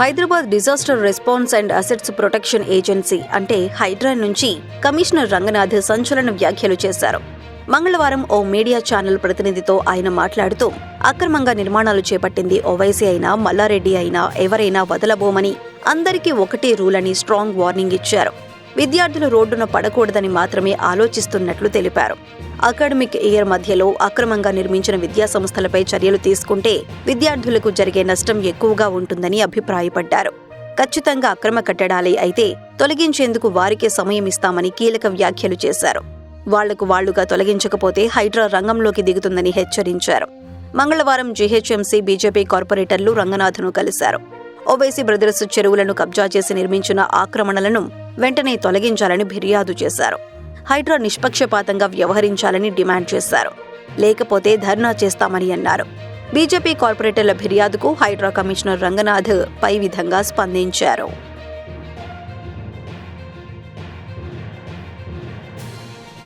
Hyderabad disaster response and assets protection agency అంటే హైడ్రా నుంచి commissioner Ranganath సంచలన వ్యాఖ్యలు చేశారు. మంగళవారం ఓ మీడియా ఛానల్ ప్రతినిధితో ఆయన మాట్లాడుతూ అక్రమంగా నిర్మాణాలు చేపట్టింది ఓవైసీ అయినా మల్లారెడ్డి అయినా ఎవరైనా వదలబోమని అందరికీ ఒకటే రూల్ అని స్ట్రాంగ్ వార్నింగ్ ఇచ్చారు. విద్యార్థులు రోడ్డున పడకూడదని మాత్రమే ఆలోచిస్తున్నట్లు తెలిపారు. అకాడమిక్ ఇయర్ మధ్యలో అక్రమంగా నిర్మించిన విద్యా సంస్థలపై చర్యలు తీసుకుంటే విద్యార్థులకు జరిగే నష్టం ఎక్కువగా ఉంటుందని అభిప్రాయపడ్డారు. ఖచ్చితంగా అక్రమ కట్టడాలే అయితే తొలగించేందుకు వారికే సమయం ఇస్తామని కీలక వ్యాఖ్యలు చేశారు. వాళ్ళకు వాళ్ళుగా తొలగించకపోతే హైడ్రా రంగంలోకి దిగుతుందని హెచ్చరించారు. మంగళవారం జీహెచ్ఎంసీ బీజేపీ కార్పొరేటర్లు రంగనాథ్ను కలిశారు. ఓవైసీ బ్రదర్స్ చెరువులను కబ్జా చేసి నిర్మించిన ఆక్రమణలను వెంటనే తొలగించాలని ఫిర్యాదు చేశారు. హైడ్రా నిష్పక్షపాతంగా వ్యవహరించాలని డిమాండ్ చేశారు. లేకపోతే ధర్నా చేస్తామని అన్నారు. బీజేపీ కార్పొరేటర్ల ఫిర్యాదుకు హైడ్రా కమిషనర్ రంగనాథ్ పై విధంగా స్పందించారు.